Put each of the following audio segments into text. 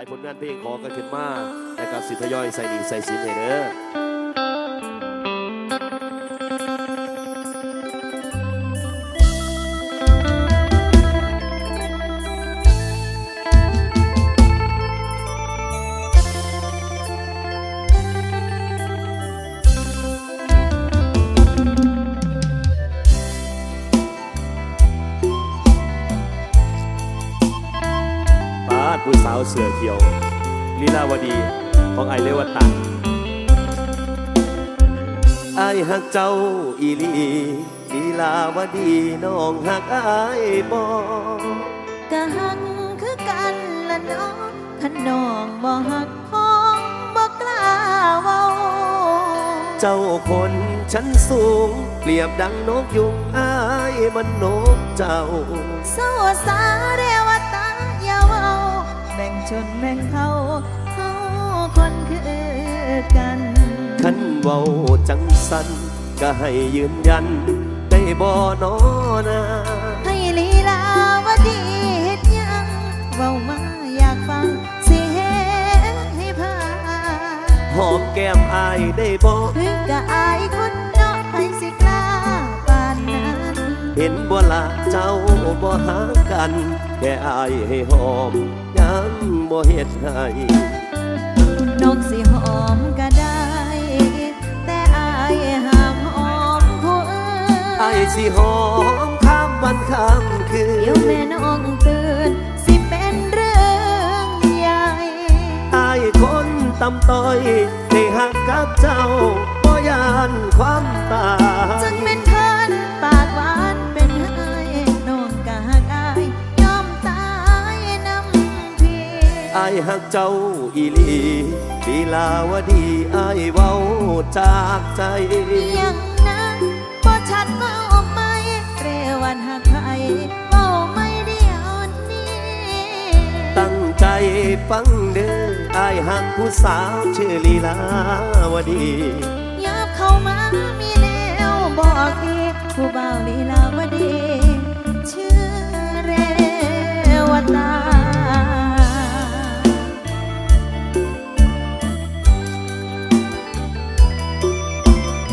ายผลงานเพลงขอกันขึ้นมาแล้วก็สิทยอยใส่ดีใส่สินให้เด้อ ผู้สาวเสือเขียวลีลาวดีของไอเลวตันไอายหักเจ้าอีหลีลีลาวดีน้องหักไอายบอกะหักคือกันละเน้องขนองบ่หักของบ่กล้าเว้าเจ้าคนชั้นสูง เปรียบดังนกยุงไอายมันนกเจ้าเศร้าสาเรวตาอย่าเว้า แบ่งชนแบ่งเขาเฮาคนคือกันขันเว้าจังสันก็ให้ยืนยัน ได้บ่นอนาให้ลีลาวดีเฮ็ดหยังเว้ามาอยากฟังสิเฮ็ดให้พาหอมแก้มอายได้บ่คือกะอายคน เห็นบ่ละเจ้าบ่หากัน แค่อายให้หอมยังบ่เฮ็ดให้นกสิหอมก็ได้ แต่อายห้ามหอมผู้อื่นอายสิหอมข้ามวันข้ามคืเดี๋ยวนแม่น้องตื่นสิเป็นเรื่องใหญ่อายคนตำต้อยได้หักกับเจ้าบ่ยานความตาจัยงเป็นเพิ่นปากหวาน อายหักเจ้าอีหลีลีลาวดีอายเว้าจากใจ ยังนั้นบ่ชัดเมาไหม่เรวันหักใครเมาไม่เดียวนี้ตั้งใจฟังเด้ออายหักผู้สาวชื่อลีลาวดียับเข้ามามีแนวบอกทีผู้บ่าวลีลาวดี ชื่อเรวตา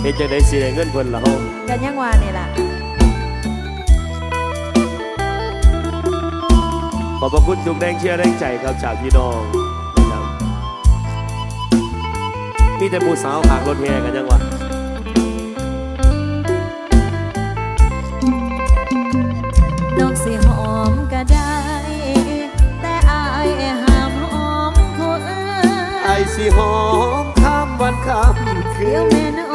ฮ็ดจังได๋สิได้เงินเพิ่นล่ะเฮากันยังว่านี่ล่ะขอบพระคุณทุกแรงเชียร์แรงใจครับจากพี่น้องนะครับมีแต่ผู้สาวขางรถแห่กันยังวะน้องสิหอมก็ได้ แต่อายห้ามหอมผู้อื่นไอสิหอมข้ามวันข้ามคืเดี๋ยวนแม่น้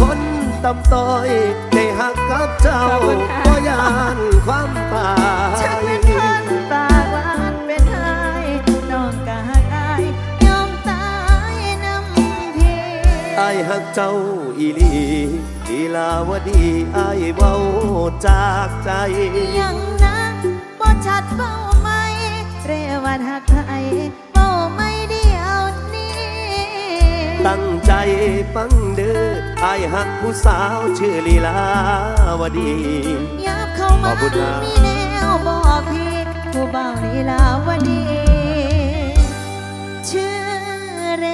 คนตำต้อยได้หักกับเจ้าขอบคุณค่ะก็ยานความตาฉันยเป็นคนปากหวานเป็นไห้น้องกะหักอายยอมตายน้ำพีไอหักเจ้าอีหลีลีลาวดีไอเว้าจากใจ ยังนะบ่ชัดเบ้าไหมเรวันหักไทย ตั้งใจฟังเด้อไอหักผู้สาวชื่อลีลาวดียับเข้าขมาอบคุณครับมีแนวบอกพี่ผู้เบาลีลาวดีชื่อเร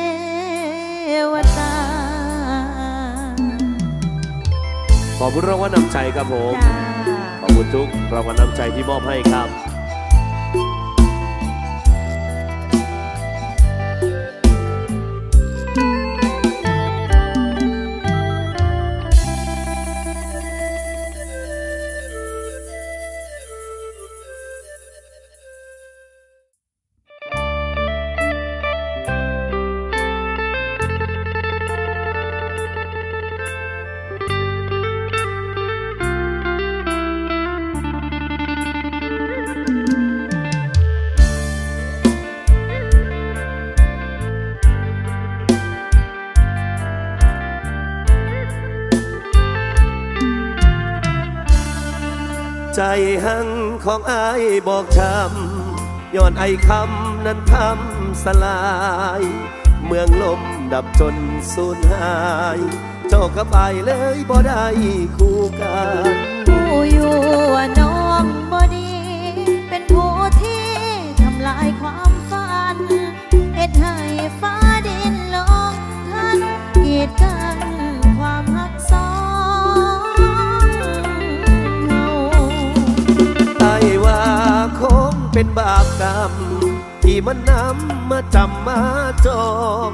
วตา ขอบคุณรางวัลนำใจครับผมจ้าขอบคุณทุกรางวัลนำใจที่มอบให้ครับ หังของอายบอกช้ำย้อนไอคำนั้นทำสลาย เมืองลมดับจนสูญหาย เจ้ากับอเลยบ่ได้คู่กัน บาปกรรม ที่มันนำมาจำมาจอง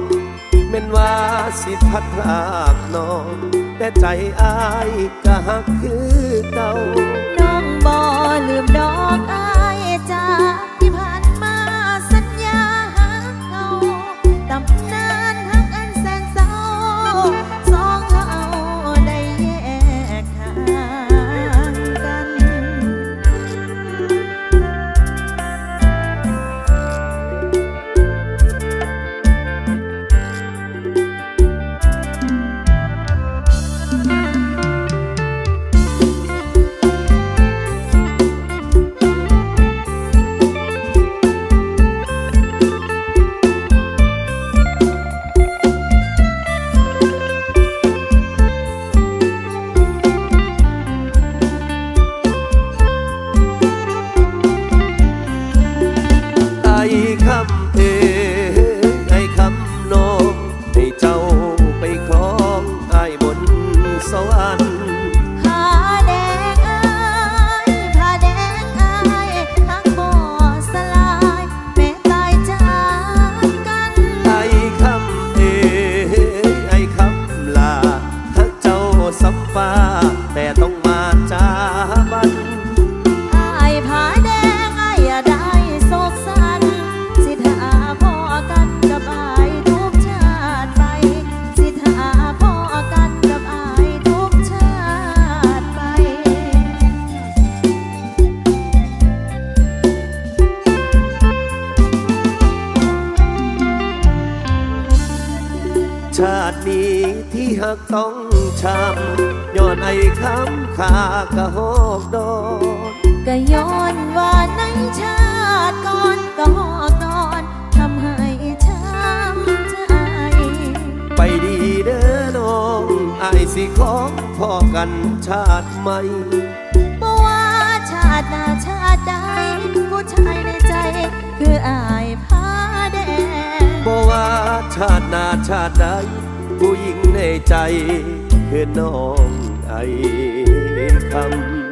แม่นว่าสิพัดลากน้อง แต่ใจอายก็หักคือเก่าน้องบ่ลืมดอกอาย คำเอ๋ คำขากะหอกดอนก็ย้อนว่าในชาติก่อนก็หอกดอนทำให้ช้ำใจ ไปดีเด้อน้องไอ้ายสิของพอกันชาติใหม่ บ่ว่าชาติหน้าชาติใดผู้ชายในใจ คืออายผ้าแดง บ่ว่าชาติหน้าชาติใดผู้หญิงในใจคือน้อง ไทยคำ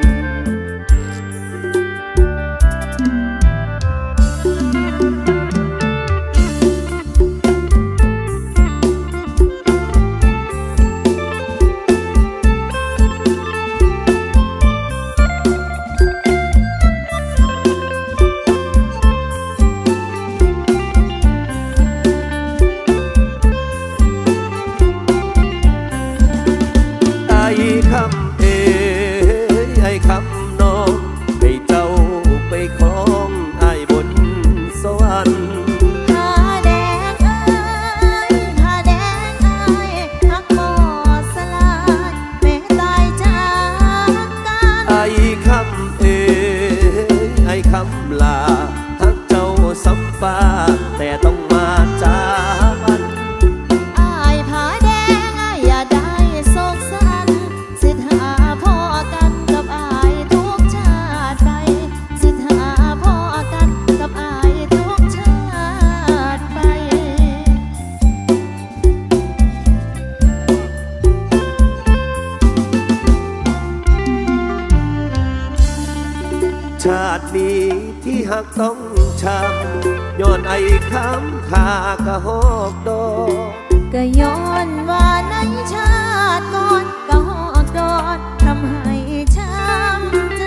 าตินี้ที่หักต้องช้ำย้อนไอ้คำขากะหอกดอกก็ย้อนว่าในชาติก่อนก็หอกดอนทำให้ช้ำใจ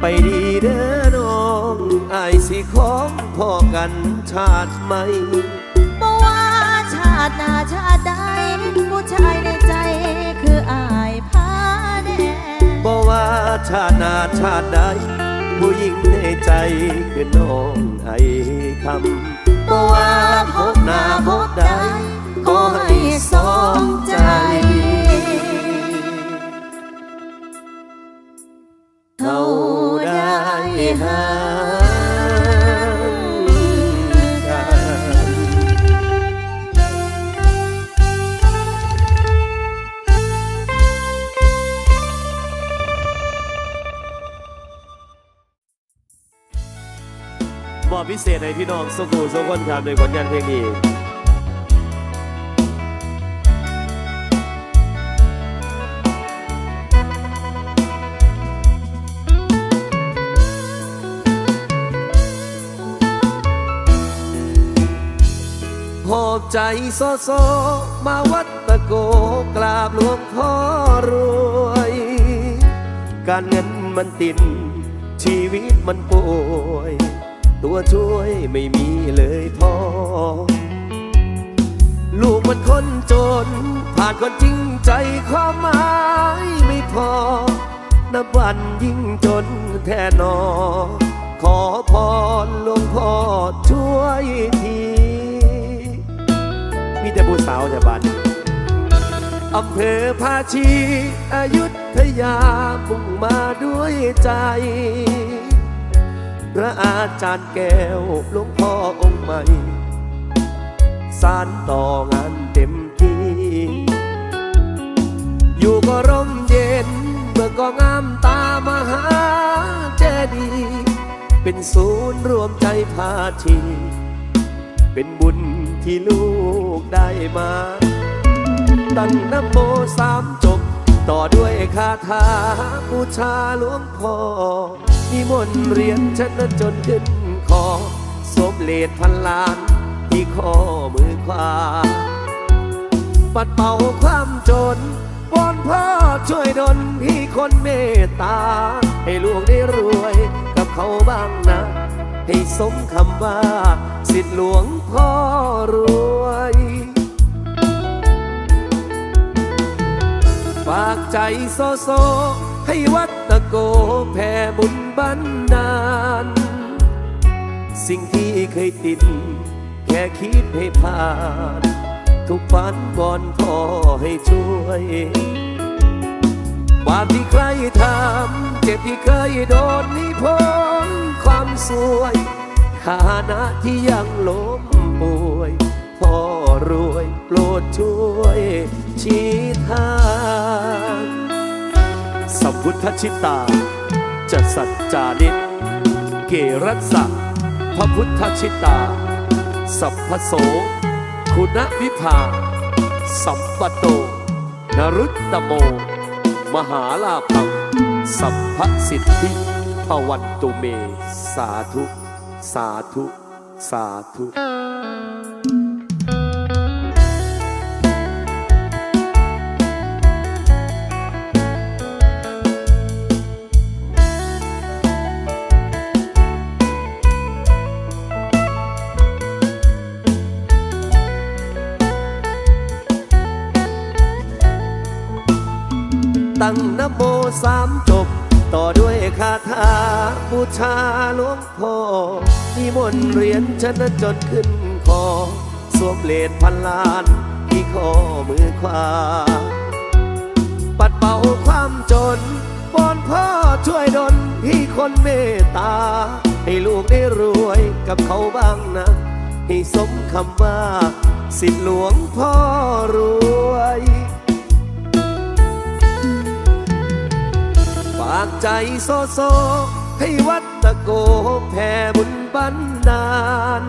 ไปดีเด้อน้องไอ้ายสิของพอกันชาติใหม่บ่ว่าชาติหน้าชาติใดผู้ชายในใจคืออายผ้าแดงบ่ว่าชาติหน้าชาติใด ผู้หญิงในใจคือน้องไอ้คำบ่ว่าพบหน้าพบใดขอให้สองใจ อพิเศษให้พี่น้องสุกูสุคนครับในผลงานเพลงนี้หอบใจโซโซมาวัดตะโกกราบหลวงพ่อรวย การเงินมันติดชีวิตมันป่วย ตัวช่วยไม่มีเลยพอ ลูกมันคนจน ผ่านคนจริงใจความหมายไม่พอ นับวันยิ่งจนแท่นอ ขอพรหลวงพ่อช่วยทีมีแต่ผู้สาวแต่บัดอำเภอภาชีอายุทยามุ่งมาด้วยใจ พระอาจารย์แก้วหลวงพ่อองค์ใหม่สารต่องานเต็มที่ อยู่ก็ร่มเย็น เมื่อก็งามตามหาเจดีย์เป็นศูนย์รวมใจพาชีเป็นบุญที่ลูกได้มา ตั้งน้ำโมสามจบ ต่อด้วยคาถาบูชาหลวงพ่อ นิมนต์เรียนฉันนั้นจนขึ้นคอสวมเลดพันล้านที่ข้อมือขวา ปัดเป่าความจนวอนพ่อช่วยดลพี่คนเมตตา ให้ลูกได้รวยกับเขาบ้างนะ ให้สมคำว่า สิทธิหลวงพ่อรวยฝากใจโซโซ ให้วัดตะโกแผ่บุญ บันดาล สิ่งที่เคยติด แค่คิดให้ผ่าน ทุกฝันบอนพ่อให้ช่วยบาปที่ใครทำเจ็บที่เคยโดนนี่พ้นความสวยฐานะที่ยังล้มป่วยพ่อรวยโปรดช่วยชี้ทางสัมพุทธชิตา จะสัจจานิตเกรัสสะพระพุทธชิตา สัพพโส คุณวิภา สัมปโต นรุตตโม มหาลาภัง สัพพสิทธิภวันตุเม สาธุ สาธุ สาธุ ตั้งนโมสามจบ ต่อด้วยคาถาบูชาหลวงพ่อนิมนต์เรียนฉันนั้นจนขึ้นคอสวมเลดพันล้านที่ข้อมือขวา ปัดเป่าความจนวอนพ่อช่วยดลพี่คนเมตตา ให้ลูกได้รวยกับเขาบ้างนะ ให้สมคำว่า สิทธิหลวงพ่อรวยากใจโซโซ ให้วัดตะโกแผ่บุญบันดาล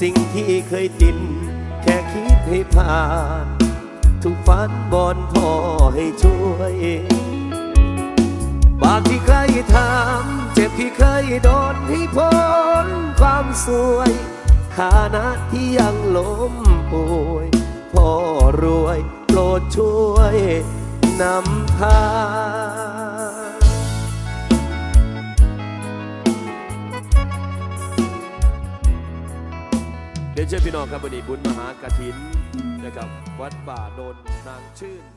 สิ่งที่เคยติดแค่คิดให้ผ่าน ทุกฝันบอนพ่อให้ช่วย บาปที่ใครทำเจ็บที่เคยโดนให้พ้นความสวยฐานะที่ยังล้มป่วยพ่อรวยโปรดช่วย นำพาเดี๋ยวเชิญพี่น้องครับวันนี้บุญมหากฐินนะครับ วัดป่าโนนนางชื่น